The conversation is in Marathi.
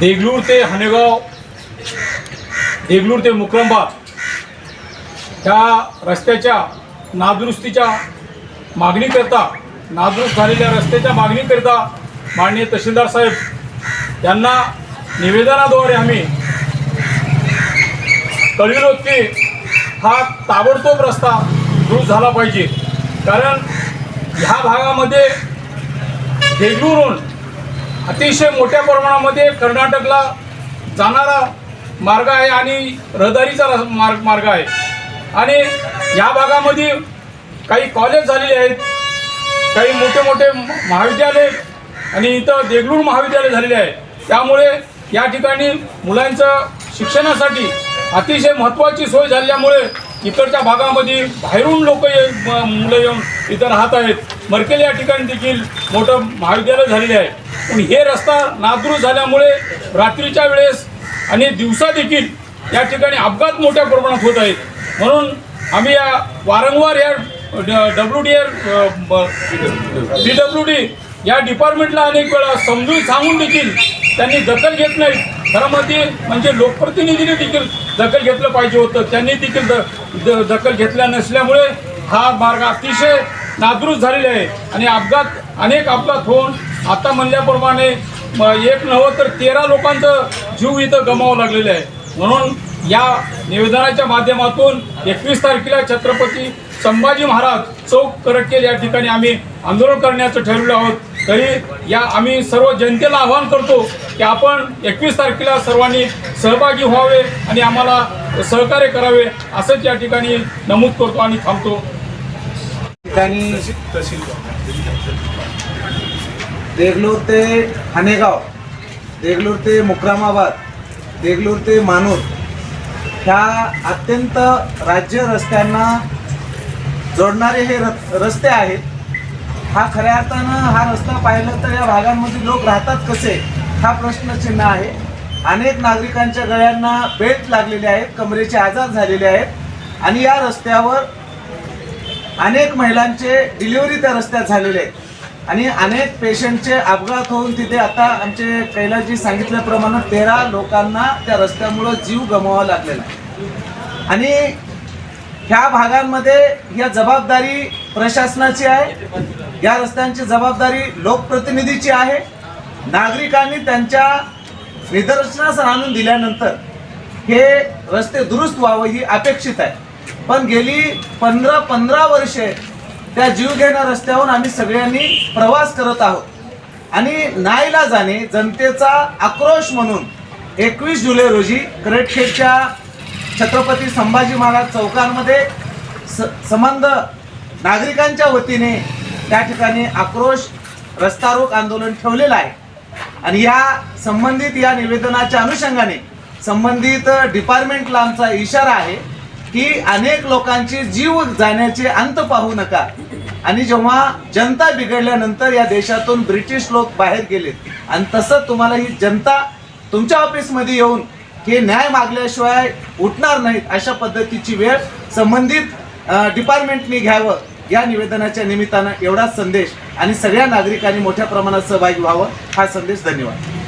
देगलूर ते हनेगाव देगलूर ते मुक्रंबा ह्या रस्त्याच्या नादुरुस्तीच्या मागणीकरता नादुरुस्त झालेल्या रस्त्याच्या मागणीकरता माननीय तहसीलदार साहेब यांना निवेदनाद्वारे आम्ही कळविलो की हा ताबडतोब रस्ता दुरुस्त झाला पाहिजे. कारण ह्या भागामध्ये देगलूरहून अतिशय मोठ्या प्रमाणामध्ये कर्नाटकला जाणारा मार्ग आहे आणि रहदारीचा मार्ग मार्ग आहे. आणि या भागामध्ये काही कॉलेज झालेले आहेत. काही मोठे मोठे महाविद्यालय आणि इथं देगलूर महाविद्यालय झालेले आहे. त्यामुळे या ठिकाणी मुलांचं शिक्षणासाठी अतिशय महत्त्वाची सोय झाल्यामुळे इकडच्या भागामध्ये बाहेरून लोक मुलं येऊन इथं राहत आहेत. मरकेल या ठिकाणी देखील मोठं महाविद्यालय झालेले आहे. पण हे रस्ता नादुरुस्त झाल्यामुळे रात्रीच्या वेळेस आणि दिवसा देखील या ठिकाणी अपघात मोठ्या प्रमाणात होत आहेत. म्हणून आम्ही या वारंवार या W D D W D या डिपार्टमेंटला अनेक वेळा समजून सांगून देखील त्यांनी दखल घेत नाहीत. खरं म्हणजे म्हणजे लोकप्रतिनिधीने देखील दखल घेतलं पाहिजे होतं. त्यांनी देखील द, द, दखल घेतल्या नसल्यामुळे हा मार्ग अतिशय नादुरुस्त झालेला आहे. आणि अपघात अनेक अपघात होऊन आता म्हणल्याप्रमाणे एक नव्हं तर तेरा लोकांचं जीव इथं गमावं लागलेलं आहे. म्हणून या निवेदनाच्या माध्यमातून एकवीस तारखेला छत्रपती संभाजी महाराज चौक करटकेल या ठिकाणी आम्ही आंदोलन करण्याचं ठरवलं आहोत. तरी या आम्ही सर्व जनतेला आवाहन करतो की आपण एकवीस तारखेला सर्वांनी सहभागी व्हावे आणि आम्हाला सहकार्य करावे असंच या ठिकाणी नमूद करतो आणि थांबतो. ठिकाणी देगलूर ते हानेगाव देगलूर ते मुक्रामाबाद देगलूर ते मानूर ह्या अत्यंत राज्य रस्त्यांना जोडणारे हे रस्ते आहेत. हा खऱ्या अर्थानं हा रस्ता पाहिला तर या भागांमध्ये लोक राहतात कसे? हा प्रश्नचिन्ह आहे. अनेक नागरिकांच्या गळ्यांना बेल्ट लागलेले आहेत कमरेचे आजार झालेले आहेत आणि या रस्त्यावर अनेक महिलांचे डिलिव्हरी त्या रस्त्यात झालेले आहेत. आणि अनेक पेशंटचे अपघात होऊन तिथे आता आमचे कैलासजी सांगितल्याप्रमाणे तेरा लोकांना त्या रस्त्यामुळं जीव गमवावा लागलेला आहे. आणि ह्या भागांमध्ये या जबाबदारी प्रशासनाची आहे. या रस्त्यांची जबाबदारी लोकप्रतिनिधीची आहे. नागरिकांनी त्यांच्या निदर्शनास आणून दिल्यानंतर हे रस्ते दुरुस्त व्हावं ही अपेक्षित आहे. पण गेली पंधरा पंधरा वर्षे त्या जीवघेण्या रस्त्यावरून आम्ही सगळ्यांनी प्रवास करत आहोत. आणि नाईला जाणे जनतेचा आक्रोश म्हणून एकवीस जुलै रोजी करेटखेडच्या छत्रपती संभाजी महाराज चौकांमध्ये स संबंध नागरिकांच्या वतीने त्या ठिकाणी आक्रोश रस्ता रोक आंदोलन ठेवलेलं आहे. आणि या संबंधित या निवेदनाच्या अनुषंगाने संबंधित डिपार्टमेंटला आमचा इशारा आहे की अनेक लोकांचे जीव जाण्याचे अंत पाहू नका. आणि जेव्हा जनता बिघडल्यानंतर या देशातून ब्रिटिश लोक बाहेर गेलेत आणि तसं तुम्हाला ही जनता तुमच्या ऑफिसमध्ये येऊन हे न्याय मागल्याशिवाय उठणार नाहीत अशा पद्धतीची वेळ संबंधित डिपार्टमेंटनी घ्यावं. या निवेदनाच्या निमित्तानं एवढाच संदेश आणि सगळ्या नागरिकांनी मोठ्या प्रमाणात सहभागी व्हावं हा संदेश धन्यवाद.